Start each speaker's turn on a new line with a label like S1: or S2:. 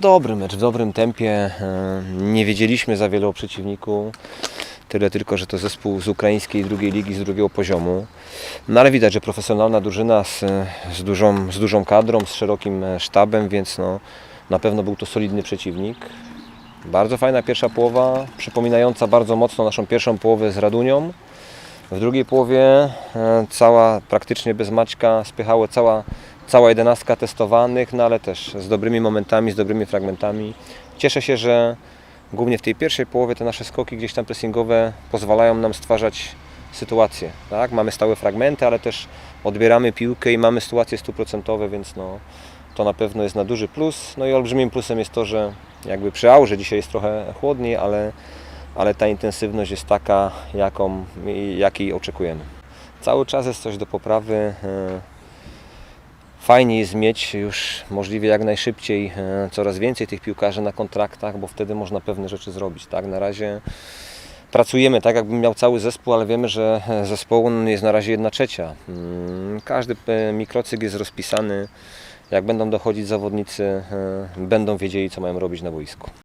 S1: Dobry mecz, w dobrym tempie. e, Nie wiedzieliśmy za wiele o przeciwniku. Tyle tylko, że to zespół z ukraińskiej drugiej ligi, z drugiego poziomu. No ale widać, że profesjonalna drużyna z, z, dużą, z dużą kadrą, z szerokim e, sztabem, więc no, na pewno był to solidny przeciwnik. Bardzo fajna pierwsza połowa, przypominająca bardzo mocno naszą pierwszą połowę z Radunią. W drugiej połowie e, cała, praktycznie bez Maćka, spychało cała, cała jedenastka testowanych, no ale też z dobrymi momentami, z dobrymi fragmentami. Cieszę się, że głównie w tej pierwszej połowie te nasze skoki gdzieś tam pressingowe pozwalają nam stwarzać sytuacje. Tak? Mamy stałe fragmenty, ale też odbieramy piłkę i mamy sytuacje stuprocentowe, więc no, to na pewno jest na duży plus. No i olbrzymim plusem jest to, że jakby przy aurze dzisiaj jest trochę chłodniej, ale, ale ta intensywność jest taka, jaką, jakiej oczekujemy. Cały czas jest coś do poprawy. Fajnie jest mieć już możliwie jak najszybciej e, coraz więcej tych piłkarzy na kontraktach, bo wtedy można pewne rzeczy zrobić. Tak? Na razie pracujemy tak, jakbym miał cały zespół, ale wiemy, że e, zespołu jest na razie jedna trzecia. Mm, Każdy e, mikrocykl jest rozpisany. Jak będą dochodzić zawodnicy, będą wiedzieli, co mają robić na boisku.